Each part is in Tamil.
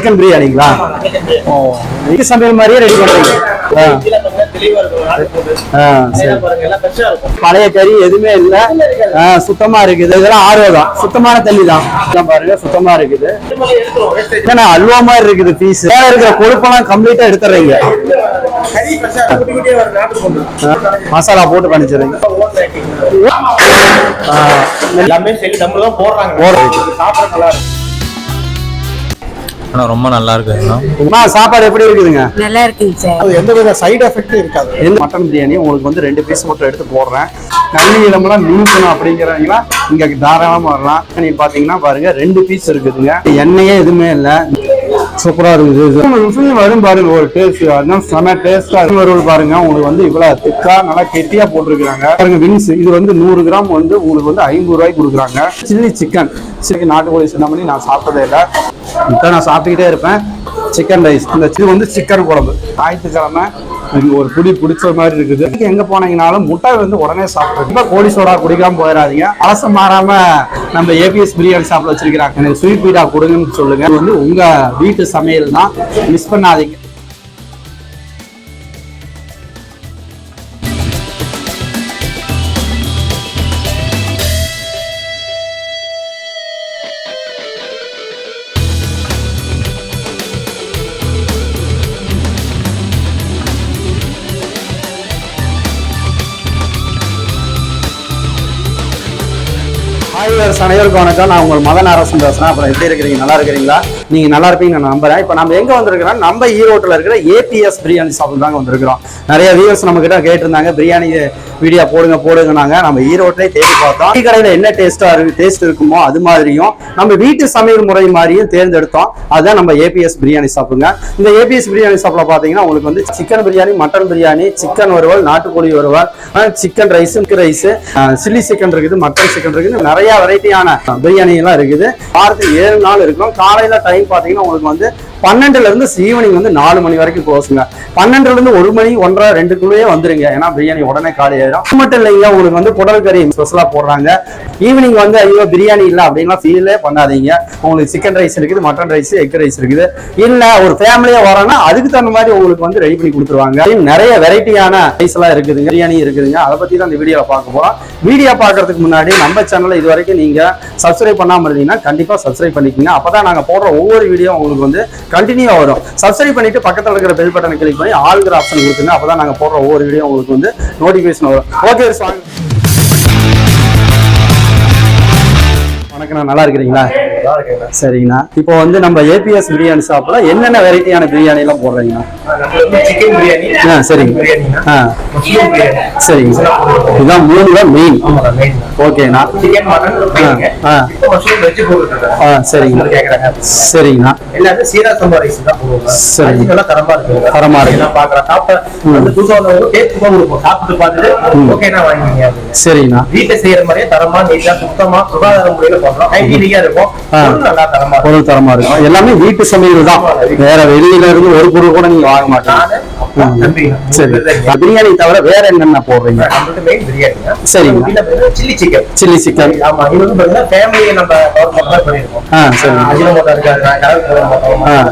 சிக்கன் பிரியாணிங்களா? ஓ வீட்டு சமையல் மாதிரியே ரெடி பண்றீங்க. பழைய கறி எதுவுமே இல்ல. சுத்தமா இருக்குது. இதெல்லாம் ஆர்வம் சுத்தமான தண்ணி தான். பாருங்க சுத்தமா இருக்குது. ஏன்னா அல்வா மாதிரி இருக்குது பீஸ் இருக்கிற கொழுப்பெல்லாம் கம்ப்ளீட்டா எடுத்துறீங்க. மசாலா போட்டு பண்ணிச்சிடுறீங்க ஆ, எல்லாமே சரி நம்ம தான் போடுறாங்க. போடுறீங்க. சாப்பிட நல்லா இருக்கு. ஆனா ரொம்ப நல்லா இருக்குங்கண்ணா அம்மா சாப்பாடு எப்படி இருக்குதுங்க? நல்லா இருக்குங்க சார். அது எந்த வித சைடு எஃபெக்டும் இருக்காது. எந்த மட்டன் பிரியாணி உங்களுக்கு வந்து ரெண்டு பீஸ் மட்டும் எடுத்து போடுறேன். கண்ணி இடமெல்லாம் நிமிக்கணும் அப்படிங்கிறவங்களா இங்க தாராளமா வரலாம். நீ பாத்தீங்கன்னா பாருங்க ரெண்டு பீஸ் இருக்குதுங்க. எண்ணெயே எதுவுமே இல்ல. சூப்பரா இருக்குது. இது. வரும் பாருங்க ஒரு டேஸ்ட் அதுதான் செம டேஸ்டா வரும் பாருங்க உங்களுக்கு வந்து இவ்வளவு திக்கா நல்லா கெட்டியா போட்டிருக்காங்க பாருங்க விங்ஸ் இது வந்து நூறு கிராம் வந்து உங்களுக்கு வந்து ஐம்பது ரூபாய்க்கு கொடுக்குறாங்க. Chilli chicken. சிக்கன் நாட்டுக்கோழி சின்ன பண்ணி நான் சாப்பிட்டதே இல்லை. இப்போ நான் சாப்பிட்டுக்கிட்டே இருப்பேன். Chicken rice. இந்த இது வந்து சிக்கன் குழம்பு. ஞாயிற்றுக்கிழமை ஒரு புடி பிடிச்ச மாதிரி இருக்குது. எங்கே எங்க போனீங்கனாலும் முட்டை வந்து உடனே சாப்பிடுங்க. ரொம்ப கோழி சோடா குடிக்காம போயிடாதீங்க. அலசம் மாறாம நம்ம ஏபிஎஸ் பிரியாணி சாப்பிட வச்சிருக்கிறாங்க. எனக்கு ஸ்வீட் பீடா கொடுங்கன்னு சொல்லுங்க. வந்து உங்க வீட்டு சமையல் தான் மிஸ் பண்ணாதீங்க. Ahí வியூவர்ஸ் அனைவருக்கும் வணக்கம். நான் உங்கள் மதன் அரசன் பேசுகிறேன் அப்புறம் எப்படி இருக்கிறீங்க? நல்லா இருக்கிறீங்களா? நீங்க நல்லா இருப்பீங்க நான் நம்புறேன். இப்போ நம்ம எங்க வந்திருக்கிறோம்? நம்ம ஈரோட்டில் இருக்கிற ஏபிஎஸ் பிரியாணி ஷாப்பில் தாங்க வந்திருக்கிறோம். நிறைய வியூவர்ஸ் நம்ம கிட்ட கேட்டிருந்தாங்க. பிரியாணி வீடியோ போடுங்க போடுங்கனாங்க. நம்ம ஈரோட்டிலே தேடி பார்த்தோம். டீ கடையில் என்ன டேஸ்ட்டாக இருக்கு டேஸ்ட் இருக்குமோ அது மாதிரியும் நம்ம வீட்டு சமையல் முறை மாதிரியும் தேர்ந்தெடுத்தோம். அதுதான் நம்ம ஏபிஎஸ் பிரியாணி ஷாப்புங்க இந்த ஏபிஎஸ் பிரியாணி ஷாப்பில் பார்த்தீங்கன்னா உங்களுக்கு வந்து chicken biryani mutton biryani chicken வருவல் நாட்டுக்கோழி வருவல் chicken rice rice chilli chicken இருக்குது மட்டன் சிக்கன் இருக்குது. நிறையா வெரைட்டியான பிரியாணி எல்லாம் இருக்குது. வாரத்துக்கு ஏழு நாள் இருக்கும். காலையில டைம் பாத்தீங்கன்னா உங்களுக்கு வந்து பன்னெண்டுல இருந்து ஈவினிங் வந்து நாலு மணி வரைக்கும் க்ளோஸுங்க பன்னெண்டுல இருந்து ஒரு மணி ஒன்றரை ரெண்டுக்குள்ளேயே வந்துருங்க. ஏன்னா பிரியாணி உடனே காலி ஆயிடும் அது மட்டும் இல்லைங்க உங்களுக்கு வந்து குடல் கறி ஸ்பெஷலா போடுறாங்க. ஈவினிங் வந்து ஐயோ பிரியாணி இல்லை அப்படின்லாம் ஃபீலே பண்ணாதீங்க. உங்களுக்கு சிக்கன் ரைஸ் இருக்குது மட்டன் ரைஸ் எக் ரைஸ் இருக்குது. இல்ல ஒரு ஃபேமிலியா வரோம்னா அதுக்கு தகுந்த மாதிரி உங்களுக்கு வந்து ரெடி பண்ணி கொடுத்துருவாங்க. இன்னும் நிறைய வெரைட்டியான ரைஸ் எல்லாம் இருக்குதுங்க பிரியாணி இருக்குதுங்க. அதை பத்தி தான் இந்த வீடியோ பார்க்க போறோம். வீடியோ பார்க்கறதுக்கு முன்னாடி நம்ம சேனலை இது வரைக்கும் நீங்க சப்ஸ்கிரைப் பண்ணாம இருந்தீங்கன்னா கண்டிப்பா சப்ஸ்கிரைப் பண்ணிக்கோங்க. அப்பதான் நாங்க போடுற ஒவ்வொரு வீடியோ உங்களுக்கு வந்து கண்டினியூ வரும். சப்ஸ்கிரைப் பண்ணிட்டு பக்கத்துல இருக்கிற பெல் பட்டனை கிளிக் பண்ணி ஆளுங்கிற ஆப்ஷன் கொடுத்துங்க. அப்பதான் நாங்க போடுற ஒவ்வொரு வீடியோ உங்களுக்கு வந்து நோட்டிபிகேஷன் வரும். ஓகே வாங்க வணக்கம் நல்லா இருக்கிறீங்களா? இருக்குங்க சரிங்கண்ணா. இப்போ வந்து நம்ம ஏபிஎஸ் பிரியாணி ஷாப்ல என்னென்ன வெரைட்டியான பிரியாணி எல்லாம் போடுறீங்கண்ணா? சிக்கன் பிரியாணி ஆ சரிங்க. ஆ. சரிங்க. சார் இதுதான் மூணு தான் மெயின் ஓகேண்ணா சிக்கன் மட்டன் ஆ. இப்போ மஷ்ரூம் வெஜ் போட்டுருக்காங்க ஆ சரிங்க. கேக்குறாங்க. சரிங்கண்ணா எல்லாமே சீரா சம்பா ரைஸ் தான் சரி. நல்லா தரமா இருக்கு. தரமா இருக்கு. எல்லாம் பாக்குறேன் சாப்பிட்ட அந்த புதுசா டேஸ்ட் கொடுப்போம். சாப்பிட்டு பார்த்துட்டு ஓகேனா வாங்கிங்க. சரிங்கண்ணா வீட்டுல செய்யற மாதிரியே தரமா நீட்டா சுத்தமா சுகாதார முறையில பண்றோம் ஹைஜீனிக்கா இருக்கும். நல்லா தரமா பொருள் தரமா இருக்கும். எல்லாமே வீட்டு சமையல் தான். வேற வெளியில இருந்து ஒரு பொருள் கூட நீங்க வாங்க மாட்டீங்க. சரி. பிரியாணி. தவிர வேற என்னென்ன போடுறீங்க? சரிங்க. சில்லி சிக்கன் சில்லி சிக்கன் ஆமா. இது வந்து பாத்தீங்கன்னா ஃபேமிலியை நம்ம தான் பண்ணிருக்கோம். ஆ சரி. அஜினமோட்டா இருக்காது.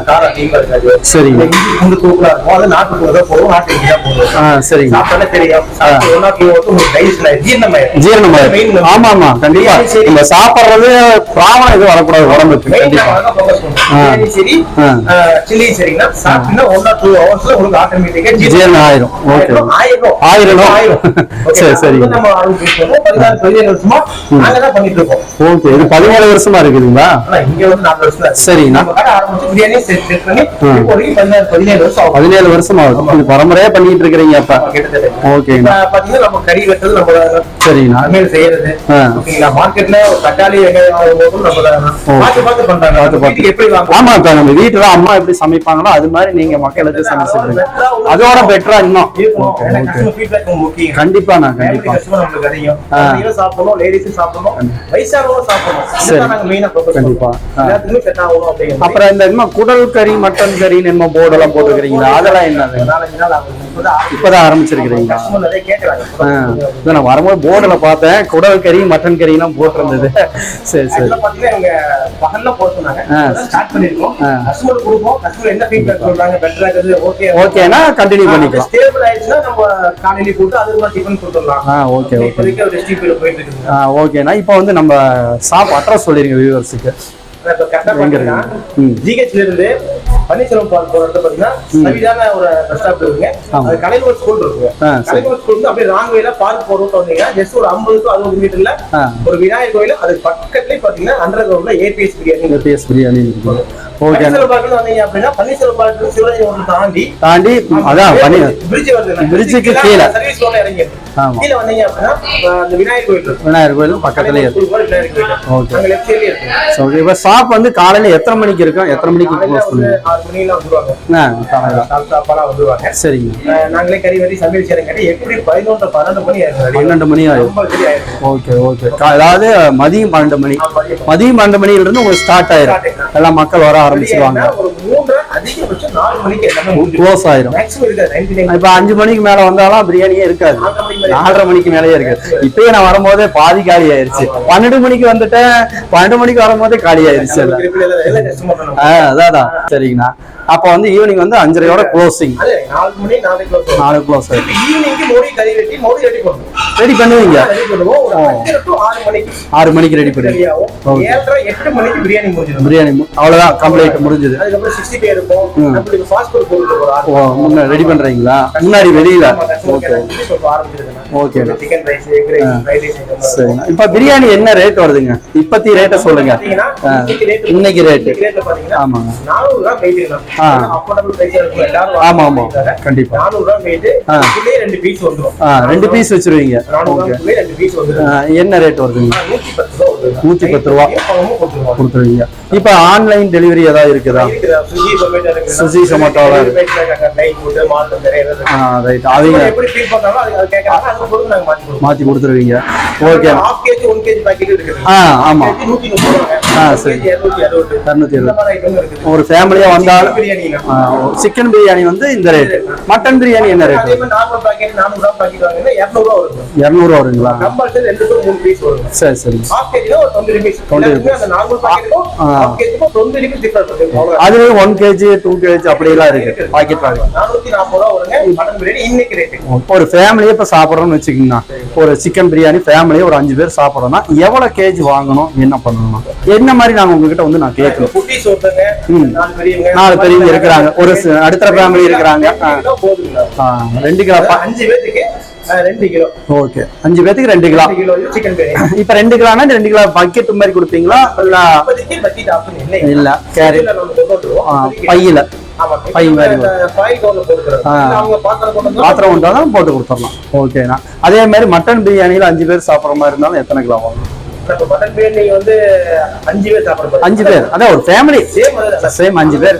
காரம் அதிகமா இருக்காது சரிங்க. இந்த தூக்கலா இருக்கும் அது நாட்டுக்குள்ள தான் போடுவோம் நாட்டு தான் போடுவோம். ஆ சரிங்க. சாப்பிட்டாலே தெரியும். சாப்பிட்டு ஒண்ணா கீழே வந்து உங்களுக்கு டைஜஸ்ட் ஜீரணமாயிரும். ஜீரணம் மெயின் ஆமா ஆமா. கண்டிப்பா. சரி. நம்ம சாப்பிடுறது பிராமணம் எதுவும் வரக்கூடாது. உடம்புக்கு. சரி. சில்லி சரிங்கன்னா சாப்பிட்டீங்கன்னா ஒன் ஆர் டூ ஹவர்ஸ்ல உங்களுக்கு ஆட்டோமேட்டிக்கா ஜீரணம் ஆயிரும். ஓகே. ஆயிரம். ஆயிரம். ஆயிரம். சரி, சரிங்க. நம்ம ஆரம்பிச்சு பதினாறு பதினேழு வருஷமா நாங்க பண்ணிட்டு இருக்கோம். ஓகே. இது பதினேழு வருஷமா இருக்குதுங்களா? இங்க வந்து நாலு வருஷம். சரிங்கண்ணா. நம்ம கடை ஆரம்பிச்சு பிரியாணி செட் பண்ணி பதினேழு வருஷம் ஆகும். பதினேழு வருஷம் ஆகுது. பரம்பரையா பண்ணிட்டு இருக்கிறீங்க அப்ப. இப்ப பாத்தீங்கன்னா நம்ம கறி வெட்டல் நம்ம சரிங்கண்ணா சமையல் செய்யறது. ஓகேங்களா? மார்க்கெட்ல தக்காளி வெங்காயம் நம்ம. பார்த்து பார்த்து பண்றாங்க. பார்த்து எப்படி ஆமா இப்ப நம்ம வீட்டுல அம்மா எப்படி சமைப்பாங்களோ அது மாதிரி நீங்க மக்களுக்கு சமைச்சிருக்கீங்க அதோட பெட்டரா இன்னும். கண்டிப்பா ஆ. குழந்தைங்களும் சாப்பிடணும் லேடிஸும் சாப்பிடணும் சாப்பிடணும். கண்டிப்பா. அப்புறம் இந்த இன்னும் குடல் கறி மட்டன் கறின்னு என்னமோ போர்டெல்லாம் போட்டுக்கிறீங்களா அதெல்லாம் என்னது? நாலஞ்சு நாள் ஆகுது. இப்பதான் ஆரம்பிச்சிருக்கிறீங்களா? இதை நான் வரும்போது போர்டில் பார்த்தேன். குடல் கறி மட்டன் கறி எல்லாம் போட்டிருந்தது. சரி சரி. ஓகேனா கண்டினியூ பண்ணிக்கலாம். ஓகே ஓகே இப்போதைக்கு ஒரு ஸ்டீப்பில் போயிட்டு இருக்குங்க ஆ ஓகேண்ணா இப்போ வந்து நம்ம ஷாப் அட்ரஸ் சொல்லிருங்க வியூவர்ஸுக்கு. ஜிஹெச்ல இருந்து பன்னீர்செல்வம் பார்க் போற இடத்துல பாத்தீங்கன்னா சரியான ஒரு பஸ் ஸ்டாப் இருக்குங்க. அது கலைஞர் ஸ்கூல் இருக்குங்க. கலைஞர் ஸ்கூல் வந்து அப்படியே ராங் வேல பார்க் போற ரூட் வந்தீங்கன்னா ஜஸ்ட் ஒரு ஐம்பது டு அறுபது மீட்டர்ல ஒரு விநாயகர் கோயில். அது பக்கத்துலயே பாத்தீங்கன்னா அண்டர் கிரவுண்ட்ல ABS biryani ABS biryani okay. Park வந்தீங்க அப்படின்னா பன்னீர்செல்வம் பார்க் சிவராஜ் தாண்டி தாண்டி அதான் பிரிட்ஜ் வருது கீழே. சர்வீஸ் ரோட்ல இறங்கி. கீழே வந்தீங்க அப்படின்னா அந்த விநாயகர் கோயில் இருக்கு. விநாயகர் கோயிலும் பக்கத்துலேயே இருக்கு. கோயில். Okay. அங்க லெஃப்ட் சைட்லயே இருக்கு. ஸோ இப்போ ஷாப் வந்து காலையில் எத்தனை மணிக்கு இருக்கும் எத்தனை மணிக்கு க்ளோஸ் ஆறு மணிலாம் வந்துருவாங்க சரிங்க. நாங்களே கறி வெட்டி சமையல் எப்படி பதினொன்று பன்னெண்டு மணி ஆயிடும் பன்னெண்டு மணி ஆயிடும் ஓகே ஓகே. அதாவது மதியம் பன்னெண்டு மணி. மதியம் பன்னெண்டு மணியிலிருந்து உங்களுக்கு ஸ்டார்ட் ஆயிரும். எல்லாம் மக்கள் வர ஆரம்பிச்சிருவாங்க. அதிகபட்சம் நாலு மணிக்கு எல்லாமே க்ளோஸ் ஆயிரும். இருக்காது இப்போ அஞ்சு மணிக்கு மேல வந்தாலும் பிரியாணியே இருக்காது. நாலரை மணிக்கு மேலேயே இருக்கு இப்பயே நான் வரும்போதே பாதி காலி ஆயிருச்சு. பன்னெண்டு மணிக்கு வந்துட்டேன். பன்னெண்டு மணிக்கு வரும்போதே காலி ஆயிருச்சு அதான். சரிங்கண்ணா. அப்போ வந்து ஈவினிங் வந்து அஞ்சரையோட க்ளோசிங் நாலு க்ளோஸ் ரெடி பண்ணுவீங்க? ஆறு மணிக்கு ரெடி பண்ணுவீங்க பிரியாணி அவ்வளவுதான் கம்ப்ளீட் முடிஞ்சது. ரெடி பண்றீங்களா? முன்னாடி வெளியில. ஓகே சரிண்ணா. இப்போ பிரியாணி என்ன ரேட் வருதுங்க? இப்பத்தி ரேட்டை சொல்லுங்க. இன்னைக்கு ரேட்டு ஆமாங்க. ஆமா, ஆமா. கண்டிப்பா. ரெண்டு பீஸ் வந்துரும். ஆ ரெண்டு பீஸ் வச்சிருவீங்க. என்ன ரேட் வருதுங்க? நூத்தி பத்து ரூபா கொடுத்துருவாங்க இப்போ ஆன்லைன் டெலிவரி ஏதாவது இருக்குதா? நிறைய இருக்கு. ஆ ரைட் அவங்க மாத்தி கொடுத்துருவீங்க. ஓகே ஆ ஆமா. கேஜி நூத்தி முப்பது ரூபாங்க. ஆ, சரி. இருநூத்தி இருக்குது. ஒரு ஃபேமிலியா வந்தாலும் சிக்கன் பிரியாணி வந்து இந்த ரேட் மட்டன் பிரியாணி என்ன ரேட் இரநூறுவா வருங்களா? சரி சரி. ஹாஃப் கேஜினா ஒரு டுவெண்ட்டி ருபீஸ் 20 எல்லாத்துக்குமே அந்த நார்மல் பாக்கெட்டுக்கும் ஆ. ஹாஃப் கேஜிக்கும் டுவெண்ட்டி ருபீஸ் டிஃபரன்ஸ் இருக்கு. அவ்வளவுதான். அதுவே ஒன் கேஜி டூ கேஜி அப்படிலாம் இருக்கு. பாக்கெட் ஒரு ஃபேமிலியே இப்போ சாப்பிட்றோம்னு வச்சுக்கோங்கண்ணா. ஒரு சிக்கன் பிரியாணி ஃபேமிலியே ஒரு அஞ்சு பேர் சாப்பிட்றோம்னா எவ்வளோ கேஜி வாங்கணும் என்ன பண்ணணும்? என்ன மாதிரி நாங்கள் உங்ககிட்ட வந்து நான் கேட்கணும். நாலு பெரியவங்க இருக்கிறாங்க. ஒரு அடுத்த ஃபேமிலி இருக்கிறாங்க. ரெண்டு கிலோ அஞ்சு அஹ், ரெண்டு கிலோ. ஓகே. அஞ்சு பேத்துக்கு ரெண்டு கிலோ. கிலோ சிக்கன் பிரியாணி இப்போ ரெண்டு கிலோனா ரெண்டு கிலோ பக்கெட் மாதிரி கொடுப்பீங்களா? இல்லை இல்லை. இப்போதைக்கு பையில. பை மாதிரி பாத்திரம் போட்டு கொடுத்துடலாம். ஓகேண்ணா. அதே மாதிரி மட்டன் பிரியாணியில் அஞ்சு பேர் சாப்பிட்ற மாதிரி இருந்தாலும் எத்தனை கிலோ வாங்கணும்? அஞ்சு பேர் சாப்பிடுற மாதிரி. அஞ்சு பேர். அதான் ஒரு ஃபேமிலி அதுதான். சேம் அஞ்சு பேர்.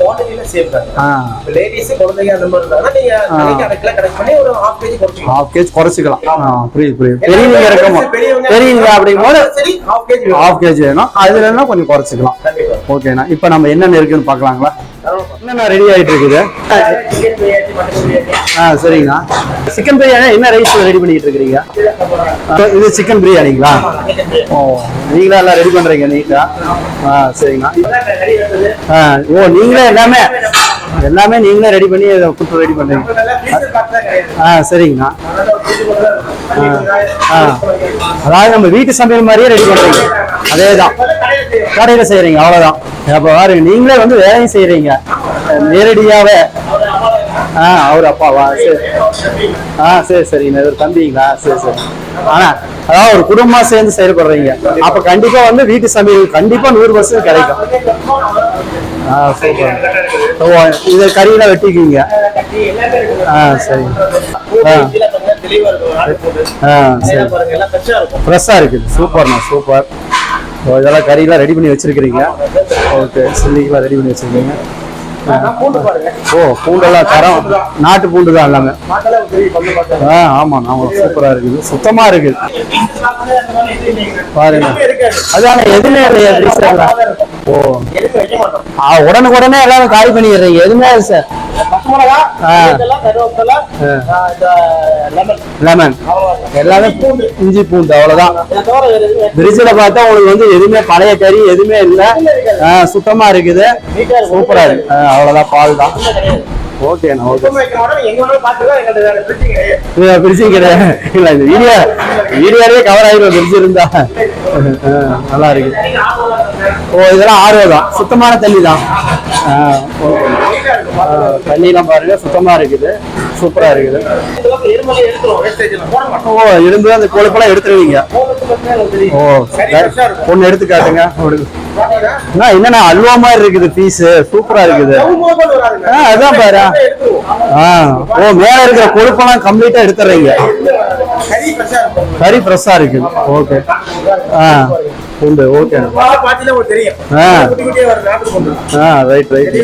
ladies, குழந்தைங்க அந்த மாதிரி இருந்தாங்கன்னா நீங்க தலைக்கு அரை கிலோ கணக்கு பண்ணி ஒரு half kg குறைச்சிக்கலாம். ஹாஃப் கேஜ் குறைச்சிக்கலாம். ஆ புரியுது புரியுது. பெரியவங்க இருக்கமோ பெரியவங்க பெரியவங்க அப்படிங்கும் போது சரி, half kg வேணும். ஹாஃப் கேஜி வேணும். அதுல கொஞ்சம் குறைச்சிக்கலாம். ஓகேண்ணா இப்போ நம்ம என்னென்ன இருக்குன்னு பார்க்கலாங்களா? என்னண்ணா ரெடி ஆகிட்டு இருக்குது ஆ சரிங்கண்ணா. சிக்கன் பிரியாணி என்ன ரைஸ் ரெடி பண்ணிட்டு இருக்கிறீங்க இது சிக்கன் பிரியாணிங்களா ஓ நீங்களா எல்லாம் ரெடி பண்ணுறீங்க நீங்களா ஆ சரிங்கண்ணா. ஆ ஓ நீங்களே எல்லாமே எல்லாமே நீங்களே ரெடி பண்ணி அதை ஃபுட் ரெடி பண்றீங்க. ஆ சரிங்கண்ணா. ஆ. அதாவது நம்ம வீட்டு சமையல் மாதிரியே ரெடி பண்ணுறீங்க அதே தான் கடையில் செய்கிறீங்க அவ்வளோதான் அப்போ செய்யறீங்க பாருங்க நீங்களே வந்து வேலையும் செய்கிறீங்க நேரடியாகவே ஆ அவர் அப்பாவா? சரி. ஆ சரி சரிங்க இவர் தம்பிங்களா? சரி சரி. ஆனால் அதாவது ஒரு குடும்பமா சேர்ந்து செயல்படுறீங்க. அப்போ கண்டிப்பாக வந்து வீட்டு சமையல் கண்டிப்பாக நூறு பர்சன்ட் கிடைக்கும். ஓ இதை கறியில வெட்டிக்குவீங்க. ஆ சரி. ஆ சரி ஆ இருக்கும். ஃப்ரெஷ்ஷாக இருக்குது சூப்பர்ண்ணா சூப்பர் ஓ இதெல்லாம் கறியெல்லாம் ரெடி பண்ணி வச்சிருக்கிறீங்க ஓகே சில்லிக்கெல்லாம் ரெடி பண்ணி வச்சிருக்கீங்க. ஓ பூண்டெல்லாம் தரம் நாட்டு பூண்டு தான் எல்லாமே. ஆ ஆமாம் ஆமாம் சூப்பராக இருக்குது சுத்தமாக இருக்குது. பாருங்க. அதான எதுவுமே இல்லையா. ஓ. ஆ, உடனுக்குடனே எல்லாரும் காலி பண்ணிடுறீங்க. எதுவுமே சார் லெமன். எல்லாமே இஞ்சி பூண்டு. அவ்வளவுதான். பிரிட்ஜில் பார்த்தா உங்களுக்கு வந்து எதுவுமே பழைய கறி எதுவுமே இல்லை. சுத்தமா இருக்குது. சூப்பரா இருக்கு அவ்வளவுதான். பால் தான். ஓகேண்ணா ஓகே பிரச்சனை கிடையாது. இல்ல இந்த வீடியோ வீடியோலயே கவர் ஆகிடும் ஆ, நல்லா இருக்கு ஓ இதெல்லாம் ஆர்வ தான். சுத்தமான தண்ணி தான். தண்ணிலாம் பாருங்க சுத்தமா இருக்குது. சூப்பரா இருக்குது. ஓ இருந்து அந்த கொழுப்பெல்லாம் எடுத்துருவீங்க. ஓ. ஒன்னு எடுத்து காட்டுங்க என்னண்ணா அல்வா மாதிரி இருக்குது பீஸ் சூப்பரா இருக்குது. அதான் பாரு. ஆ ஓ மேல இருக்கிற கொழுப்பெல்லாம் கம்ப்ளீட்டா எடுத்துறீங்க. கறி ஃப்ரெஷ்ஷா இருக்குது. ஓகே ஆ. உண்டு ஓகே. ஆ. Right right.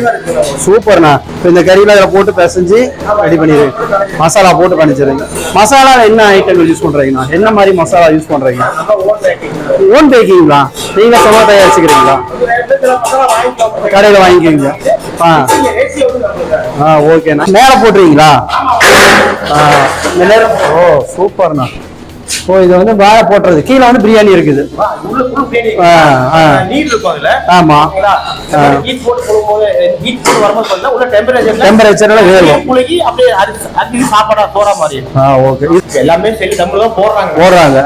சூப்பர்ண்ணா. இப்போ இந்த கறியில அதில் போட்டு பிசைஞ்சு ரெடி பண்ணிடுங்க மசாலா போட்டு பண்ணிச்சிடுங்க மசாலா என்ன ஐட்டங்கள் யூஸ் பண்றீங்கண்ணா? என்ன மாதிரி மசாலா யூஸ் packing. ஓன் பேக்கிங்களா நீங்க சொன்னா தயாரிச்சுக்கிறீங்களா. கடையில் வாங்கிக்கிங்க ஆ. ஆ ஓகேண்ணா மேலே போட்டுறீங்களா? ஆ. நேரம் ஓ சூப்பர்ண்ணா. ஓ இது வந்து மேலே போட்டுறது. கீழே வந்து பிரியாணி இருக்குது. ஆமா. டெம்பரேச்சர்ல ஆ. ஓகே. எல்லாமே சரி தான் போடுறாங்க. போடுறாங்க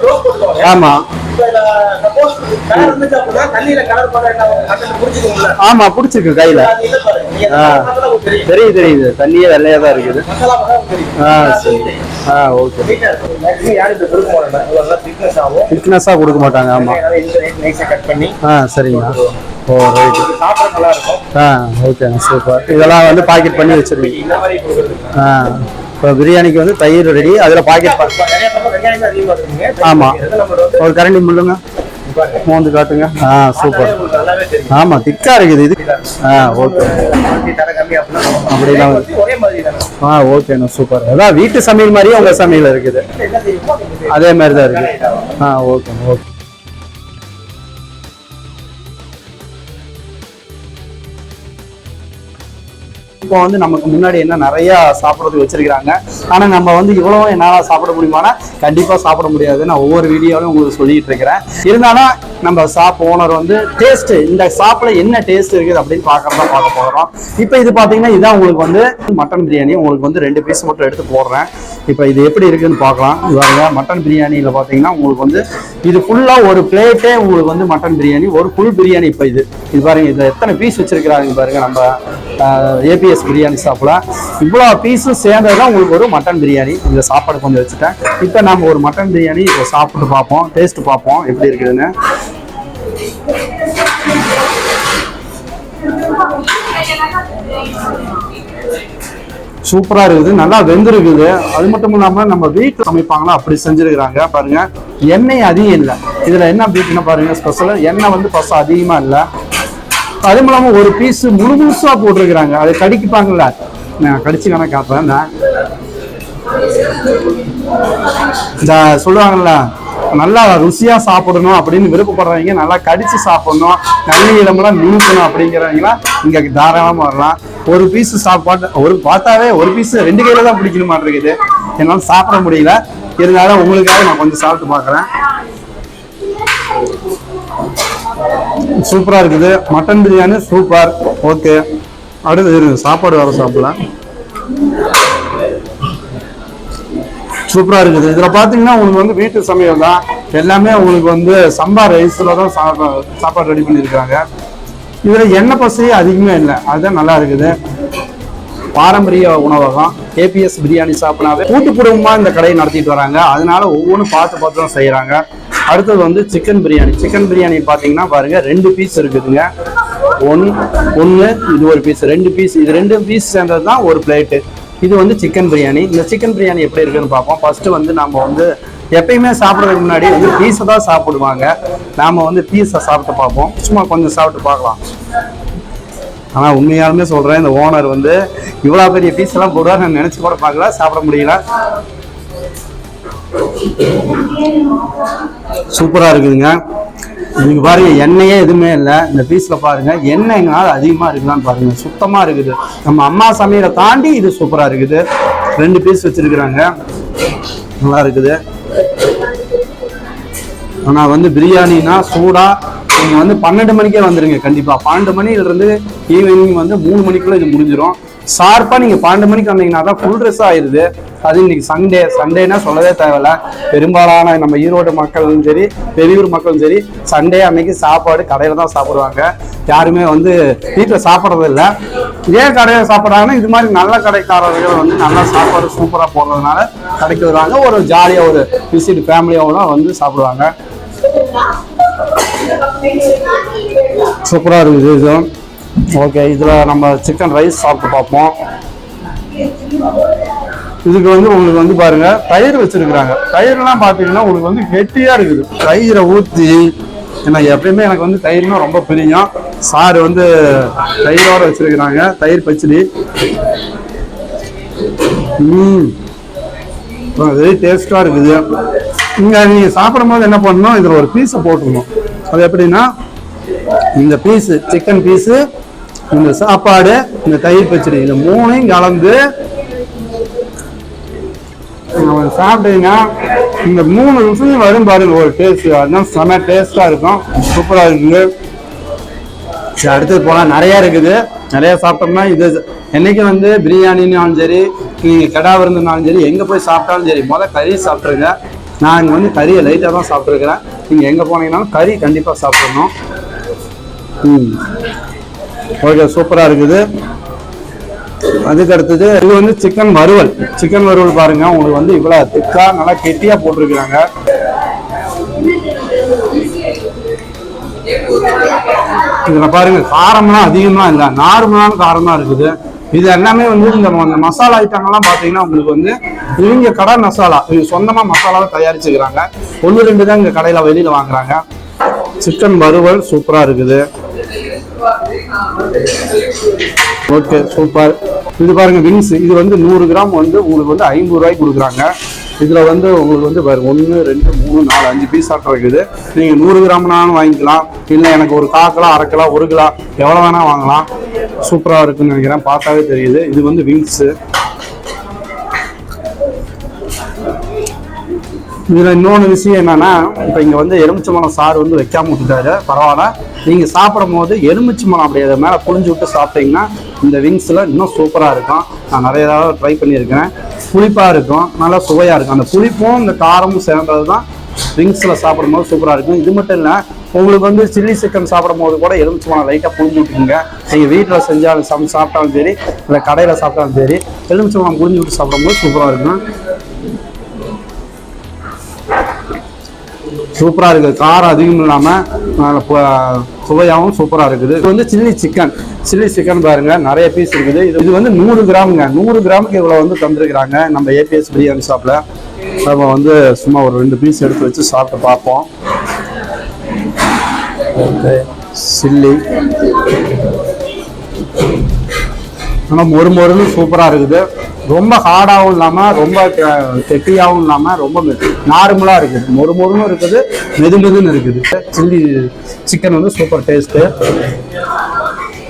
வெறும் போட்டுருவாங்க. ஆமா. ஆமா பிடிச்சிருக்கு கையில. ஆ. தெரியுது தெரியுது. தண்ணியே வெள்ளையா தான் இருக்குது. ஆ சரி. ஆ ஓகே. நீட்டா கொடுக்க மாட்டாங்க. ஆகும். திக்னஸா கொடுக்க மாட்டாங்க ஆமா. ஆ சரிங்க. ஓ ரைட் நல்லா இருக்கும் ஆ ஓகே சூப்பர் இதெல்லாம் வந்து பாக்கெட் பண்ணி வச்சிருக்கீங்க ஆ. இப்போ பிரியாணிக்கு வந்து தயிர் ரெடி அதில் பாக்கெட் ஆமாம் ஒரு கரண்டி முள்ளுங்க. மோந்து காட்டுங்க. ஆ சூப்பர். ஆமாம் திக்காக இருக்குது இது. ஆ ஓகே. அப்படிலாம் ஆ ஓகேண்ணா சூப்பர். அதான் வீட்டு சமையல் மாதிரியே உங்கள் சமையல் இருக்குது. அதே மாதிரி தான் இருக்குது. ஆ ஓகே ஓகே. இப்போ வந்து நமக்கு முன்னாடி என்ன நிறைய சாப்பிட்றது வச்சிருக்கிறாங்க. ஆனா நம்ம வந்து இவ்வளவும் என்னால சாப்பிட முடியுமானா கண்டிப்பா சாப்பிட முடியாது நான் ஒவ்வொரு வீடியோவிலும் உங்களுக்கு சொல்லிட்டு இருக்கிறேன். இருந்தாலும் நம்ம ஷாப் ஓனர் வந்து டேஸ்ட் இந்த ஷாப்ல என்ன டேஸ்ட் இருக்குது அப்படின்னு பார்க்கறதா பார்க்க போகிறோம் இப்போ இது பார்த்தீங்கன்னா இதான் உங்களுக்கு வந்து மட்டன் பிரியாணி உங்களுக்கு வந்து ரெண்டு பீஸ் மட்டும் எடுத்து போடுறேன். இப்போ இது எப்படி இருக்குன்னு பார்க்கலாம். இது பாருங்க மட்டன் பிரியாணியில் பார்த்தீங்கன்னா உங்களுக்கு வந்து இது ஃபுல்லாக ஒரு பிளேட்டே உங்களுக்கு வந்து மட்டன் பிரியாணி ஒரு ஃபுல் பிரியாணி இப்போ இது. இது பாருங்க இதில் எத்தனை பீஸ் வச்சிருக்கிறாங்க பாருங்க நம்ம ஏபிஎஸ் பிரியாணி சாப்பிடலாம். இவ்வளோ பீஸும் சேர்ந்தது தான் உங்களுக்கு ஒரு மட்டன் பிரியாணி. இந்த சாப்பாடு கொஞ்சம் வச்சுட்டேன். இப்போ நம்ம ஒரு மட்டன் பிரியாணி இப்போ சாப்பிட்டு பார்ப்போம். டேஸ்ட் பார்ப்போம். எப்படி இருக்குதுன்னு. சூப்பரா இருக்குது. நல்லா வெந்திருக்குது. அது மட்டும் இல்லாம நம்ம வீட்டில் சமைப்பாங்களா? அப்படி செஞ்சுருக்கிறாங்க. பாருங்க. எண்ணெய் அதிகம் இல்லை. இதுல என்ன பீட்னா பாருங்க. ஸ்பெஷல் எண்ணெய் வந்து ஃபர்ஸ்ட் அதிகமா இல்லை. அதுவும் இல்லாமல் ஒரு பீஸ் முழு முழுசா போட்டிருக்கிறாங்க. அதை கடிக்குப்பாங்கல்ல நான் கடிச்சு வேணா காப்பேன் இந்த- இந்த சொல்லுவாங்கல்ல நல்லா ருசியா சாப்பிடணும் அப்படின்னு விருப்பப்படுறவங்க நல்லா கடிச்சு சாப்பிடணும். நல்லீளமெல்லாம் நுணுக்கணும் அப்படிங்கிறவங்களாம் இங்க தாராளமா வரலாம். ஒரு பீஸ் சாப்பாடு ஒரு பார்த்தாவே ஒரு பீஸ் ரெண்டு கையில தான் பிடிக்கணுமா இருக்குது. என்னால சாப்பிட முடியல. இருந்தாலும் உங்களுக்காக நான் கொஞ்சம் சாப்பிட்டு பார்க்குறேன். சூப்பராக இருக்குது. Mutton biryani super. ஓகே. அடுத்து சாப்பாடு வர சாப்பிடலாம் சூப்பராக இருக்குது. இதில் பார்த்தீங்கன்னா உங்களுக்கு வந்து வீட்டு சமையல் தான். எல்லாமே உங்களுக்கு வந்து சம்பா ரைஸில் தான் சாப்பா- சாப்பாடு ரெடி பண்ணியிருக்காங்க இதில் எண்ணெய் பசி அதிகமே இல்லை. அதுதான் நல்லா இருக்குது. பாரம்பரிய உணவகம். கேபிஎஸ் பிரியாணி சாப்பிடாவே கூட்டு குடும்பமாக இந்த கடையை நடத்திட்டு வராங்க. அதனால ஒவ்வொன்றும் பார்த்து பார்த்து தான் செய்கிறாங்க அடுத்தது வந்து சிக்கன் பிரியாணி. சிக்கன் பிரியாணி பார்த்தீங்கன்னா பாருங்க ரெண்டு பீஸ் இருக்குதுங்க. ஒன் ஒன்று இது ஒரு பீஸ் ரெண்டு பீஸ் இது ரெண்டு பீஸ் சேர்ந்தது தான் ஒரு பிளேட்டு இது வந்து சிக்கன் பிரியாணி. இந்த சிக்கன் பிரியாணி எப்படி இருக்குன்னு பார்ப்போம். ஃபஸ்ட்டு வந்து நம்ம வந்து எப்பயுமே சாப்பிட்றதுக்கு முன்னாடி வந்து பீஸை தான் சாப்பிடுவாங்க. நாம் வந்து பீஸை சாப்பிட்டு பார்ப்போம். சும்மா கொஞ்சம் சாப்பிட்டு பார்க்கலாம். ஆனால் உண்மையாலுமே சொல்கிறேன் இந்த ஓனர் வந்து இவ்வளோ பெரிய பீஸ் எல்லாம் போடுவார் நான் நினச்சி கூட பார்க்கல சாப்பிட முடியல. சூப்பராக இருக்குதுங்க. நீங்கள் பாருங்க எண்ணெயே எதுவுமே இல்லை. இந்த பீஸில் பாருங்க எண்ணெய் அதிகமாக இருக்குதான்னு பாருங்க. சுத்தமாக இருக்குது. நம்ம அம்மா சமையலை தாண்டி இது சூப்பராக இருக்குது. ரெண்டு பீஸ் வச்சிருக்கிறாங்க. நல்லா இருக்குது. ஆனால் வந்து பிரியாணினா சூடாக நீங்கள் வந்து பன்னெண்டு மணிக்கே வந்துடுங்க கண்டிப்பாக பன்னெண்டு மணிலேருந்து ஈவினிங் வந்து மூணு மணிக்குள்ளே இது முடிஞ்சிடும் ஷார்ப்பாக நீங்கள் பன்னெண்டு மணிக்கு வந்தீங்கன்னா தான் ஃபுல் ட்ரெஸ் ஆயிடுது அது இன்னைக்கு சண்டே சண்டேனா சொல்லவே தேவையில்ல. பெரும்பாலான நம்ம ஈரோடு மக்களும் சரி பெரியூர் மக்களும் சரி சண்டே அன்னைக்கு சாப்பாடு கடையில் தான் சாப்பிடுவாங்க. யாருமே வந்து வீட்டில் சாப்பிட்றது இல்லை. ஏன் கடையில் சாப்பிட்றாங்கன்னா இது மாதிரி நல்ல கடைக்காரர்கள் வந்து நல்லா சாப்பாடு சூப்பராக போடுறதுனால கடைக்கு வருவாங்க. ஒரு ஜாலியாக ஒரு விசிட் ஃபேமிலியாகவும் வந்து சாப்பிடுவாங்க. சூப்பராக இருக்குது இதுவும் ஓகே இதில் நம்ம சிக்கன் ரைஸ் சாப்பிட்டு பார்ப்போம். இதுக்கு வந்து உங்களுக்கு வந்து பாருங்க தயிர் வச்சிருக்கிறாங்க. தயிர்லாம் பார்த்தீங்கன்னா உங்களுக்கு வந்து கெட்டியாக இருக்குது. தயிரை ஊற்றி ஏன்னா எப்பயுமே எனக்கு வந்து தயிர்னா ரொம்ப பிரியம் சாறு வந்து தயிரோட வச்சிருக்கிறாங்க தயிர் பச்சடி. ம். வெரி டேஸ்ட்டாக இருக்குது. இங்கே நீங்கள் சாப்பிடும் போது என்ன பண்ணணும்? இதில் ஒரு பீஸை போட்டுக்கணும். அது எப்படின்னா இந்த பீஸு சிக்கன் பீஸு இந்த சாப்பாடு இந்த தயிர் பச்சடி இந்த மூணையும் கலந்து சாப்பிட்டீங்கன்னா இந்த மூணு ருசியும் வரும் பாருங்க ஒரு டேஸ்ட் அதுதான் செம டேஸ்டாக இருக்கும். சூப்பராக இருக்குது. சரி அடுத்தது போனால் நிறைய இருக்குது. நிறையா சாப்பிட்டோம்னா இது என்றைக்கு வந்து பிரியாணினாலும் சரி நீங்கள் கடா விருந்துனாலும் சரி எங்கே போய் சாப்பிட்டாலும் சரி முதல்ல கறி சாப்பிட்ருங்க நான் இங்கே வந்து கறியை லைட்டாக தான் சாப்பிட்ருக்குறேன் நீங்கள் எங்கே போனீங்கன்னாலும் கறி கண்டிப்பாக சாப்பிடணும். ம். ஓகே சூப்பராக இருக்குது. அதுக்கு அடுத்தது இது வந்து சிக்கன் வறுவல். சிக்கன் வறுவல் பாருங்க உங்களுக்கு வந்து இவ்வளோ திக்கா நல்லா கெட்டியாக போட்டிருக்கிறாங்க. இதில் பாருங்க காரம்லாம் அதிகமாக இல்லை. நார்மலான காரம் தான் இருக்குது. இது எல்லாமே வந்து இந்த மசாலா ஐட்டங்கள்லாம் பார்த்தீங்கன்னா உங்களுக்கு வந்து இவங்க கடை மசாலா இவங்க சொந்தமாக மசாலாவை தயாரிச்சுக்கிறாங்க. ஒன்று ரெண்டு தான் இங்கே கடையில் வெளியில் வாங்குறாங்க. சிக்கன் வறுவல் சூப்பராக இருக்குது. ஓகே சூப்பர் இது பாருங்க விங்ஸ் இது வந்து நூறு கிராம் வந்து உங்களுக்கு வந்து ஐம்பது ரூபாய்க்கு கொடுக்குறாங்க. இதில் வந்து உங்களுக்கு வந்து பாருங்க ஒன்று ரெண்டு மூணு நாலு அஞ்சு பீஸ் ஆட்டம் இருக்குது. நீங்கள் நூறு கிராம்னாலும் வாங்கிக்கலாம். இல்லை எனக்கு ஒரு கால் கிலோ அரை கிலோ ஒரு கிலோ எவ்வளோ வேணால் வாங்கலாம். சூப்பராக இருக்குன்னு நினைக்கிறேன். பார்த்தாவே தெரியுது. இது வந்து விங்ஸு இதில் இன்னொன்று விஷயம் என்னன்னா இப்போ இங்கே வந்து எலுமிச்சம்பழம் சாறு வந்து வைக்காமல் விட்டுட்டாரு. பரவாயில்ல. நீங்கள் சாப்பிடும் போது எலுமிச்சம்பழம் அப்படி அதை மேலே புழிஞ்சு விட்டு சாப்பிட்டீங்கன்னா இந்த விங்ஸில் இன்னும் சூப்பராக இருக்கும். நான் நிறைய தடவை ட்ரை பண்ணியிருக்கிறேன். புளிப்பாக இருக்கும். நல்லா சுவையாக இருக்கும். அந்த புளிப்பும் இந்த காரமும் சேர்ந்தது தான் விங்ஸ்ல சாப்பிடும்போது சூப்பராக இருக்கும். இது மட்டும் இல்லை உங்களுக்கு வந்து சில்லி சிக்கன் சாப்பிடும் போது கூட எலுமிச்சம்பழம் லைட்டாக புழிஞ்சு விட்டுருங்க நீங்கள் வீட்டில் செஞ்சாலும் சம் சாப்பிட்டாலும் சரி இல்லை கடையில் சாப்பிட்டாலும் சரி எலுமிச்சம்பழம் புழிஞ்சு விட்டு சாப்பிடும்போது சூப்பராக இருக்கும். சூப்பராக இருக்குது. காரம் அதிகம் இல்லாமல் சுவையாகவும் சூப்பராக இருக்குது. இது வந்து சில்லி சிக்கன். சில்லி சிக்கன் பாருங்கள் நிறைய பீஸ் இருக்குது. இது இது வந்து நூறு கிராமுங்க. நூறு கிராமுக்கு இவ்வளோ வந்து தந்துருக்குறாங்க. நம்ம ஏபிஎஸ் பிரியாணி ஷாப்பில் நம்ம வந்து சும்மா ஒரு ரெண்டு பீஸ் எடுத்து வச்சு சாப்பிட்டு பார்ப்போம். ஓகே. சில்லி. ஆனால் மொறு மொறுன்னு சூப்பராக இருக்குது. ரொம்ப ஹார்டாகவும் இல்லாமல் ரொம்ப கெட்டியாகவும் இல்லாமல் ரொம்ப நார்மலாக இருக்குது. மொறு மொறுன்னு இருக்குது மெது மெதுன்னு இருக்குது. சில்லி சிக்கன் வந்து சூப்பர் டேஸ்ட்டு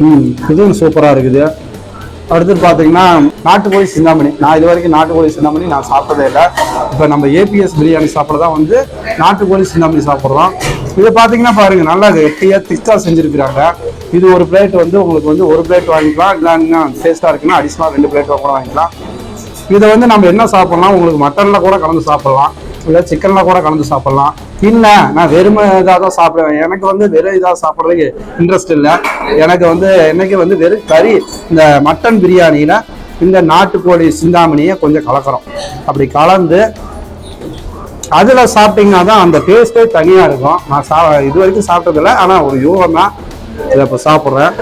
ம் இதுவும் சூப்பராக இருக்குது. அடுத்து பார்த்தீங்கன்னா நாட்டுக்கோழி சிந்தாமணி. நான் இது வரைக்கும் நாட்டுக்கோழி சிந்தாமணி நான் சாப்பிட்டதே இல்லை. இப்போ நம்ம ஏபிஎஸ் பிரியாணி சாப்பிட்றதா வந்து நாட்டுக்கோழி சிந்தாமணி சாப்பிட்றோம். இதை பார்த்தீங்கன்னா பாருங்க நல்லா கெட்டியாக திக்காக செஞ்சுருக்கிறாங்க. இது ஒரு பிளேட் வந்து உங்களுக்கு வந்து ஒரு பிளேட் வாங்கிக்கலாம். இல்லை இன்னும் டேஸ்ட்டாக இருக்குன்னா அடிஷ்னலாக ரெண்டு பிளேட் கூட வாங்கிக்கலாம். இதை வந்து நம்ம என்ன சாப்பிட்லாம்? உங்களுக்கு மட்டனில் கூட கலந்து சாப்பிட்லாம். இல்லை சிக்கனில் கூட கலந்து சாப்பிட்லாம். இல்லை நான் வெறுமை இதாக தான் சாப்பிடுவேன். எனக்கு வந்து வெறும் இதாக சாப்பிட்றதுக்கு இன்ட்ரெஸ்ட் இல்லை. எனக்கு வந்து என்னைக்கு வந்து வெறும் கறி இந்த மட்டன் பிரியாணியில் இந்த நாட்டுக்கோழி சிந்தாமணியை கொஞ்சம் கலக்கிறோம். அப்படி கலந்து அதில் சாப்பிட்டீங்கன்னா தான் அந்த டேஸ்ட்டே தனியாக இருக்கும். நான் சா இது வரைக்கும் சாப்பிட்டதில்ல ஆனால் ஒரு யூகம் தான். இதை இப்போ சாப்பிட்றேன்.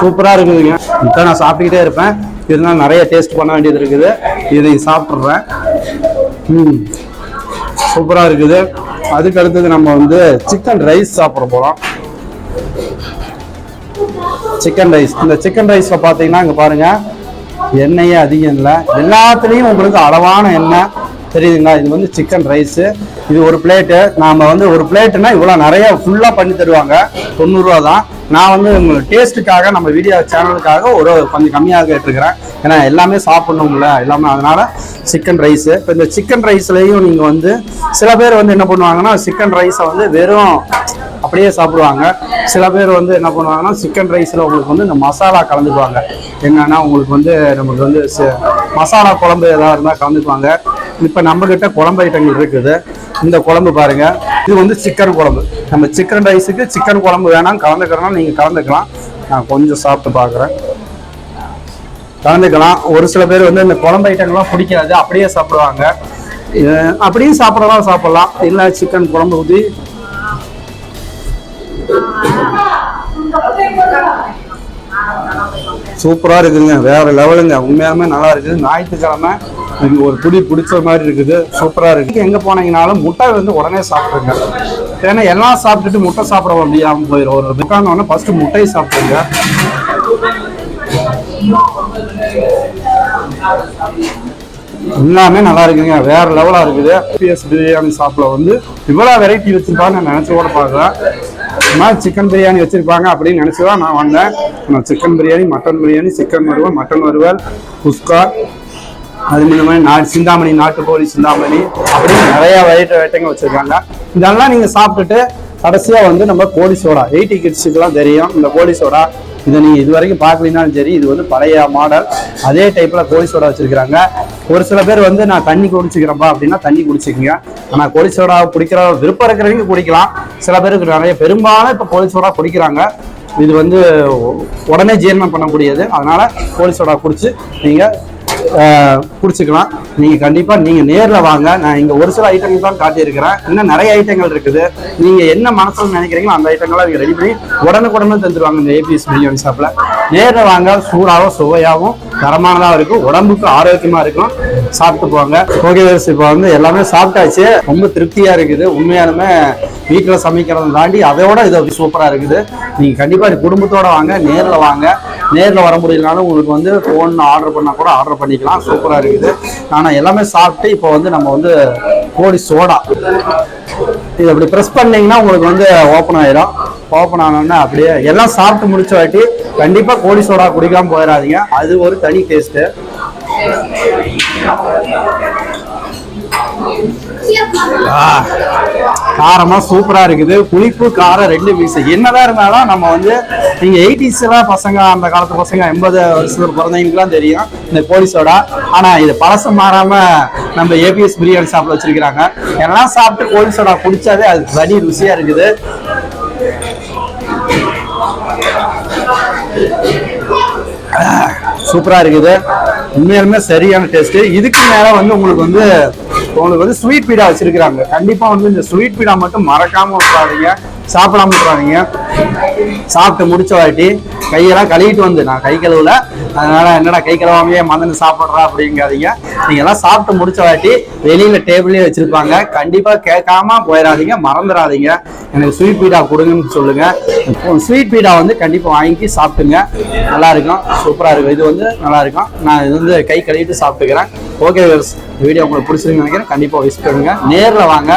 சூப்பராக இருக்குதுங்க. இப்போ நான் சாப்பிட்டுக்கிட்டே இருப்பேன். இருந்தாலும் நிறைய டேஸ்ட் பண்ண வேண்டியது இருக்குது. இதை சாப்பிட்றேன். ம். சூப்பராக இருக்குது. அதுக்கு அடுத்தது நம்ம வந்து சிக்கன் ரைஸ் சாப்பிட போகிறோம் சிக்கன் ரைஸ் இந்த சிக்கன் ரைஸில் பார்த்தீங்கன்னா இங்கே பாருங்கள் எண்ணெயே அதிகம் இல்லை. எல்லாத்துலேயும் உங்களுக்கு அளவான எண்ணெய். தெரியுதுங்களா? இது வந்து சிக்கன் ரைஸு இது ஒரு பிளேட்டு நாம் வந்து ஒரு பிளேட்டுனா இவ்வளோ நிறைய ஃபுல்லாக பண்ணி தருவாங்க. தொண்ணூறுரூவா தான். நான் வந்து உங்களுக்கு டேஸ்ட்டுக்காக நம்ம வீடியோ சேனலுக்காக ஒரு கொஞ்சம் கம்மியாக கேட்டுருக்கிறேன். ஏன்னா எல்லாமே சாப்பிடணும்ல. எல்லாமே அதனால் சிக்கன் ரைஸு இப்போ இந்த சிக்கன் ரைஸ்லேயும் நீங்கள் வந்து சில பேர் வந்து என்ன பண்ணுவாங்கன்னா சிக்கன் ரைஸை வந்து வெறும் அப்படியே சாப்பிடுவாங்க. சில பேர் வந்து என்ன பண்ணுவாங்கன்னா சிக்கன் ரைஸில் உங்களுக்கு வந்து இந்த மசாலா கலந்துக்குவாங்க. என்னன்னா உங்களுக்கு வந்து நமக்கு வந்து மசாலா குழம்பு எதாவது இருந்தால் கலந்துக்குவாங்க. இப்போ நம்மக்கிட்ட குழம்பு ஐட்டங்கள் இருக்குது. இந்த குழம்பு பாருங்க. இது வந்து சிக்கன் குழம்பு. நம்ம சிக்கன் ரைஸுக்கு சிக்கன் குழம்பு வேணாம் கலந்துக்கிறோம் நீங்கள் கலந்துக்கலாம். நான் கொஞ்சம் சாப்பிட்டு பார்க்குறேன் கலந்துக்கலாம். ஒரு சில பேர் வந்து இந்த குழம்பு ஐட்டங்கள்லாம் பிடிக்காது அப்படியே சாப்பிடுவாங்க. அப்படியும் சாப்பிடலாம் சாப்பிடலாம். இல்லை சிக்கன் குழம்பு ஊற்றி சூப்பராக இருக்குதுங்க. வேறு லெவலுங்க. உண்மையாலுமே நல்லா இருக்குது. ஞாயிற்றுக்கிழமை இங்க ஒரு புடி பிடிச்ச மாதிரி இருக்குது. சூப்பராக இருக்குது எங்கே போனீங்கனாலும் முட்டை வந்து உடனே சாப்பிடுங்க. ஏன்னா எல்லாம் சாப்பிட்டுட்டு முட்டை சாப்பிட முடியாமல் போயிடும் ஒரு உட்காந்தோடனே ஃபஸ்ட்டு முட்டையை சாப்பிடுங்க. எல்லாமே நல்லா இருக்குங்க வேற லெவலாக இருக்குது. பிஎஸ் பிரியாணி ஷாப்ல வந்து இவ்வளோ வெரைட்டி வச்சிருப்பாங்க நான் நினைச்சு கூட பார்க்கல. இந்த மாதிரி சிக்கன் பிரியாணி வச்சிருப்பாங்க அப்படின்னு நினச்சி தான் நான் வந்தேன். நான் chicken biryani mutton biryani chicken வறுவல் மட்டன் வறுவல் குஸ்கா. அது இந்த மாதிரி நா சிந்தாமணி நாட்டுக்கோழி சிந்தாமணி அப்படின்னு நிறைய வெரைட்டி வெரைட்டிங்க வச்சிருக்காங்க. இதெல்லாம் நீங்க சாப்பிட்டுட்டு கடைசியா வந்து நம்ம கோழி சோடா எயிட்டி கிட்ஸுக்கெல்லாம் தெரியும். இந்த கோழி சோடா இதை நீங்கள் இது வரைக்கும் பார்க்கலனாலும் சரி இது வந்து பழைய மாடல் அதே டைப்பில் கோழி சோடா வச்சிருக்காங்க ஒரு சில பேர் வந்து நான் தண்ணி குடிச்சிக்கிறேன்ப்பா அப்படின்னா தண்ணி குடிச்சிக்கோங்க. ஆனால் கோழி சோடா குடிக்கிற விருப்பம் இருக்கிறவங்க குடிக்கலாம். சில பேருக்கு நிறைய பெரும்பாலும் இப்போ கோழி சோடா குடிக்கிறாங்க. இது வந்து உடனே ஜீரணம் பண்ணக்கூடியது. அதனால் கோழி சோடா குடிச்சு நீங்கள் பிடிச்சிக்கலாம். நீங்கள் கண்டிப்பாக நீங்கள் நேரில் வாங்க. நான் இங்கே ஒரு சில ஐட்டங்கள் தான் காட்டியிருக்கிறேன். இன்னும் நிறைய ஐட்டங்கள் இருக்குது. நீங்கள் என்ன மனசில் நினைக்கிறீங்களோ அந்த ஐட்டங்களை இங்க ரெடி பண்ணி உடனுக்குடனே தந்துடுவாங்க இந்த ஏபிஎஸ் பிரியாணி ஷாப்பில் நேரில் வாங்க. சூடாகவும் சுவையாகவும் தரமானதாக இருக்கும். உடம்புக்கு ஆரோக்கியமாக இருக்கும். சாப்பிட்டு போங்க. ஓகே இப்போ வந்து எல்லாமே சாப்பிட்டாச்சு. ரொம்ப திருப்தியாக இருக்குது. உண்மையாலுமே வீட்டில் சமைக்கிறத தாண்டி அதோட இது சூப்பராக இருக்குது. நீங்கள் கண்டிப்பாக இது வாங்க. நேரில் வாங்க. நேரில் வர முடியலனாலும் உங்களுக்கு வந்து ஃபோன் ஆர்டர் பண்ணால் கூட ஆர்டர் பண்ணிக்கலாம். சூப்பராக இருக்குது. ஆனால் எல்லாமே சாப்பிட்டு இப்போ வந்து நம்ம வந்து கோடி சோடா. இது அப்படி ப்ரெஸ் பண்ணிங்கன்னா உங்களுக்கு வந்து ஓப்பன் ஆயிடும் ஓப்பன் ஆனோடனே அப்படியே எல்லாம் சாப்பிட்டு முடிச்ச வாட்டி கண்டிப்பாக கோடி சோடா குடிக்காமல் போயிடாதீங்க. அது ஒரு தனி டேஸ்ட்டு காரமாக சூப்பராக இருக்குது. புளிப்பு காரம் ரெண்டு மிக்ஸ் என்னதான் இருந்தாலும் நம்ம வந்து நீங்கள் எயிட்டிஸில் பசங்க அந்த காலத்து பசங்க எண்பது வருஷத்தில் பிறந்தவங்களுக்குலாம் தெரியும் இந்த கோழி சோடா ஆனா இது பழசம் மாறாமல் நம்ம ஏபிஎஸ் பிரியாணி சாப்பிட வச்சிருக்கிறாங்க. எல்லாம் சாப்பிட்டு கோழி சோடா அது தனி ருசியாக இருக்குது. சூப்பராக இருக்குது. உண்மையாலுமே சரியான டேஸ்ட்டு இதுக்கு மேலே வந்து உங்களுக்கு வந்து உங்களுக்கு வந்து ஸ்வீட் பீடா வச்சிருக்கிறாங்க. கண்டிப்பாக வந்து இந்த ஸ்வீட் பீடா மட்டும் மறக்காமல் விட்டுறாதீங்க சாப்பிடாம விட்டுறாங்க சாப்பிட்டு முடிச்ச வாட்டி கையெல்லாம் கழுவிட்டு வந்து நான் கை கழுவுல. அதனால என்னடா கை கழுவாமையே மதன்னு சாப்பிட்றா அப்படிங்காதீங்க. நீங்க எல்லாம் சாப்பிட்டு முடிச்ச வாட்டி வெளியில டேபிள்லயே வச்சிருப்பாங்க. கண்டிப்பா கேட்காம போயிடாதீங்க மறந்துடாதீங்க. எனக்கு ஸ்வீட் பீடா கொடுங்கன்னு சொல்லுங்க. ஸ்வீட் பீடா வந்து கண்டிப்பா வாங்கி சாப்பிட்டுங்க. நல்லா இருக்கும். சூப்பரா இருக்கும். இது வந்து நல்லா இருக்கும். நான் இது வந்து கை கழுவிட்டு சாப்பிட்டுக்கிறேன். ஓகே வீடியோ உங்களுக்கு பிடிச்சிருக்குன்னு நினைக்கிறேன். கண்டிப்பா விசிட் பண்ணுங்க. நேர்ல வாங்க.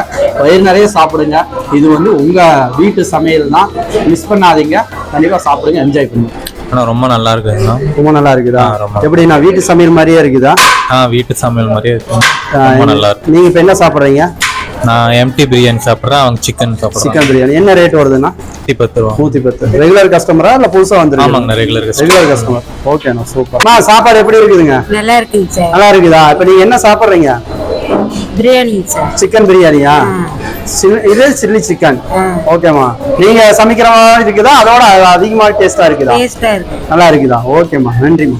வயிறு நிறைய சாப்பிடுங்க. இது வந்து உங்க வீட்டு சமையல் தான் மிஸ் பண்ணாதீங்க. கண்டிப்பா சாப்பிடுங்க. என்ஜாய் பண்ணுங்க. ஆனால் ரொம்ப நல்லா இருக்குதுண்ணா ரொம்ப நல்லா இருக்குதா. எப்படி நான் வீட்டு சமையல் மாதிரியே இருக்குதா? ஆ வீட்டு சமையல் மாதிரியே இருக்கும் நல்லா இருக்கு. நீங்க இப்ப என்ன சாப்பிடுறீங்க? நான் எம்டி பிரியாணி சாப்பிட்றேன் அவங்க சிக்கன் சாப்பிட்றேன் சிக்கன் பிரியாணி. என்ன ரேட் வருதுன்னா? நூற்றி பத்து ரூபா. நூத்தி பத்து ரெகுலர் கஸ்டமரா இல்ல புதுசா வந்துருக்கு ஆமாங்கண்ணா ரெகுலர் ரெகுலர் கஸ்டமர் ஓகேண்ணா சூப்பர் சாப்பாடு எப்படி இருக்குதுங்க? நல்லா இருக்குங்க சார். நல்லா இருக்குதா? இப்ப நீங்க என்ன சாப்பிடுறீங்க? பிரியாணிங்க சார். சிக்கன் பிரியாணியா? சில்லி- இது சில்லி சிக்கன் ஆ. ஓகேம்மா நீங்க சமைக்கிற மாதிரி இருக்குதா? அதோட அதிகமா டேஸ்டா இருக்குதா? நல்லா இருக்குதா? ஓகேம்மா நன்றிம்மா.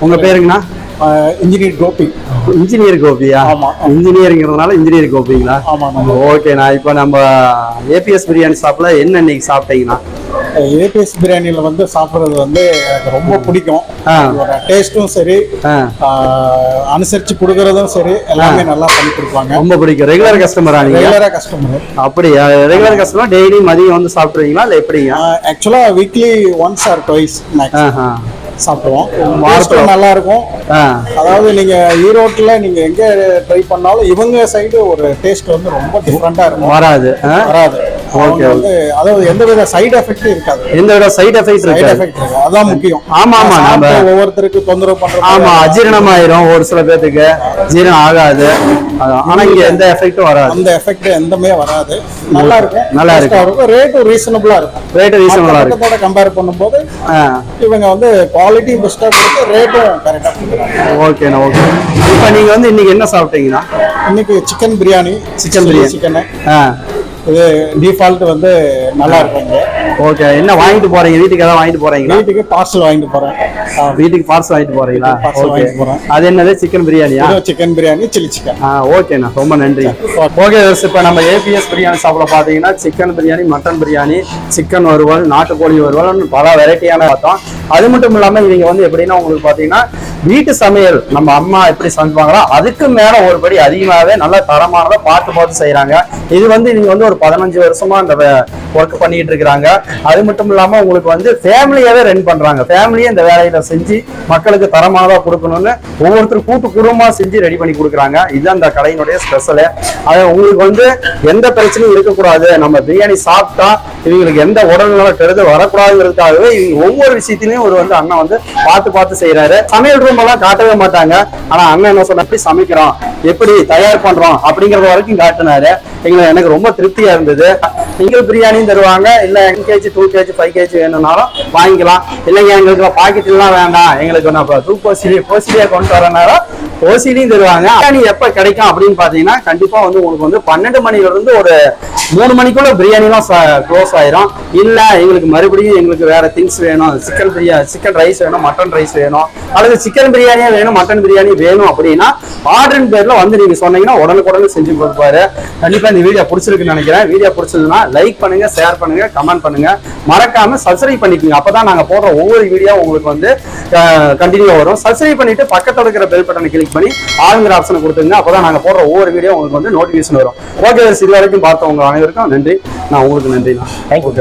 உங்க பேருங்கண்ணா? இன்ஜினியர் கோபி. இன்ஜினியர் கோபியா? ஆமா. இன்ஜினியரிங்கிறதுனால இன்ஜினியர் கோபிங்களா? ஆமா ஓகே நான் இப்போ நம்ம ஏபிஎஸ் பிரியாணி ஷாப்ல என்ன இன்னைக்கு சாப்பிட்டீங்கண்ணா ஏபிஎஸ் பிரியாணியில் வந்து சாப்பிட்றது வந்து எனக்கு ரொம்ப பிடிக்கும். டேஸ்ட்டும் சரி. அனுசரிச்சு கொடுக்கறதும் சரி. எல்லாமே நல்லா பண்ணி கொடுப்பாங்க. ரொம்ப பிடிக்கும். ரெகுலர் கஸ்டமரா நீங்க? ரெகுலராக கஸ்டமர் அப்படியா? ரெகுலர் கஸ்டமர் டெய்லி மதியம் வந்து சாப்பிட்றீங்களா? இல்லை எப்படிங்க? ஆக்சுவலாக வீக்லி ஒன்ஸ் ஆர் ஆஹா. சாப்பிடுவோம். டேஸ்ட்டும் நல்லா இருக்கும் அதாவது நீங்க ஈரோட்டில் நீங்க எங்க ட்ரை பண்ணாலும் இவங்க சைடு ஒரு டேஸ்ட் வந்து ரொம்ப டிஃப்ரெண்டா இருக்கும். வராது? வராது. வந்து அதாவது எந்த வித சைடு எஃபெக்டும் இருக்காது. எந்த வித சைடு எஃபெக்ட் சைடு இருக்கு எஃபெக்ட் இருக்கு அதான் முக்கியம். ஆமா, ஆமா, நம்ம- ஒவ்வொருத்தருக்கு தொந்தரவு பண்ற ஆமா அஜீரணம் ஆயிரும் ஒரு சில பேர்த்துக்கு ஜீரணம் ஆகாது. ஆனா இங்க எந்த எஃபெக்டும் வராது. அந்த எஃபெக்ட் எந்தமே வராது. நல்லா இருக்கும். நல்லா இருக்கும். ரேட்டும் ரீசனபிளா இருக்கும். ரேட் ரீசனபிளா இருக்கு. கம்பேர் பண்ணும்போது இவங்க வந்து குவாலிட்டி பெஸ்டா கொடுத்து ரேட்டும் கரெக்டா ஓகேண்ணா ஓகே இப்போ நீங்க வந்து இன்னைக்கு என்ன சாப்பிட்டீங்கண்ணா இன்னைக்கு chicken biryani Chicken biryani. Chicken இது டிஃபால்ட் வந்து நல்லா இருக்கும் ஓகே என்ன வாங்கிட்டு போறீங்க? வீட்டுக்கு ஏதாவது வாங்கிட்டு போறீங்களா? வீட்டுக்கு பார்சல் வாங்கிட்டு போறேன். வீட்டுக்கு பார்சல் வாங்கிட்டு போறீங்களா? ஓகே. அது என்னது? சிக்கன் பிரியாணியா சிக்கன் பிரியாணி சில்லி சிக்கன் ஆ ஓகேண்ணா. ரொம்ப நன்றி. ஓகே இப்போ நம்ம ஏபிஎஸ் பிரியாணி சாப்பிட பார்த்தீங்கன்னா chicken biryani mutton biryani chicken வறுவல் நாட்டுக்கோழி வறுவல் பல வெரைட்டியான பார்த்தோம். அது மட்டும் இல்லாமல் இவங்க வந்து எப்படின்னா உங்களுக்கு பார்த்தீங்கன்னா வீட்டு சமையல் நம்ம அம்மா எப்படி சமைப்பாங்களோ அதுக்கு மேல ஒரு படி அதிகமாகவே நல்ல தரமானதை பார்த்து பார்த்து செய்யறாங்க இது வந்து நீங்க வந்து ஒரு பதினஞ்சு வருஷமா இந்த ஒர்க் பண்ணிட்டு இருக்கிறாங்க. அது மட்டும் இல்லாம உங்களுக்கு வந்து ஃபேமிலியாவே ரன் பண்றாங்க. ஃபேமிலியே இந்த வேலையில செஞ்சு மக்களுக்கு தரமானதா கொடுக்கணும்னு ஒவ்வொருத்தரும் கூட்டு குடும்பமா செஞ்சு ரெடி பண்ணி கொடுக்குறாங்க. இதுதான் இந்த கடையினுடைய ஸ்பெஷலு அது உங்களுக்கு வந்து எந்த பிரச்சனையும் இருக்கக்கூடாது. நம்ம பிரியாணி சாப்பிட்டா இவங்களுக்கு எந்த உடல்நல கெடுதல் வரக்கூடாதுங்கிறதுக்காகவே இவங்க ஒவ்வொரு விஷயத்திலையும் ஒரு வந்து அண்ணன் வந்து பார்த்து பார்த்து செய்யறாரு சமையல் ரூம் எல்லாம் காட்டவே மாட்டாங்க. ஆனா அண்ணன் என்ன சொன்ன எப்படி சமைக்கிறோம்? எப்படி தயார் பண்றோம்? அப்படிங்கறது வரைக்கும் காட்டினாரு. எங்களுக்கு எனக்கு ரொம்ப திருப்தியா இருந்தது. சிங்கிள் பிரியாணியும் தருவாங்க. இல்ல one KG two KG five KG வேணும்னாலும் வாங்கிக்கலாம். இல்லைங்க எங்களுக்கு பாக்கெட் எல்லாம் வேண்டாம். எங்களுக்கு நான் டூ போசிலி போசிலியா கொண்டு வரனாலும் ஓசிலையும் தருவாங்க. பிரியாணி எப்ப கிடைக்கும் அப்படின்னு பாத்தீங்கன்னா கண்டிப்பா வந்து உங்களுக்கு வந்து பன்னெண்டு மணில இருந்து ஒரு மூணு மணிக்குள்ள பிரியாணிலாம் க்ளோஸ் ஆயிரும். இல்ல எங்களுக்கு மறுபடியும் எங்களுக்கு வேற திங்ஸ் வேணும். சிக்கன் பிரியாணி சிக்கன் ரைஸ் வேணும் மட்டன் ரைஸ் வேணும். அல்லது சிக்கன் பிரியாணியே வேணும் மட்டன் பிரியாணி வேணும் அப்படின்னா ஆர்டரின் பேர்ல வந்து நீங்க சொன்னீங்கன்னா உடனுக்குடனே செஞ்சு கொடுப்பாரு. கண்டிப்பா இந்த வீடியோ பிடிச்சிருக்குன்னு நினைக்கிறேன். வீடியோ பிடிச்சதுன்னா லைக் பண்ணுங்க ஷேர் பண்ணுங்க கமெண்ட் பண்ணுங்க. மறக்காம சப்ஸ்கிரைப் பண்ணிக்கோங்க. அப்பதான் நாங்க போடுற ஒவ்வொரு வீடியோ உங்களுக்கு வந்து கண்டினியூ வரும். சப்ஸ்கிரைப் பண்ணிட்டு பக்கத்தில் இருக்கிற பெல் பட்டனை கிளிக் பண்ணி ஆளுங்கிற ஆப்ஷனை கொடுத்துங்க அப்பதான் நாங்க போடுற ஒவ்வொரு வீடியோ உங்களுக்கு வந்து நோட்டிபிகேஷன் வரும். ஓகே இது வரைக்கும் பார்த்தவங்க அனைவருக்கும் நன்றி. நான் உங்களுக்கு நன்றி தேங்க்யூ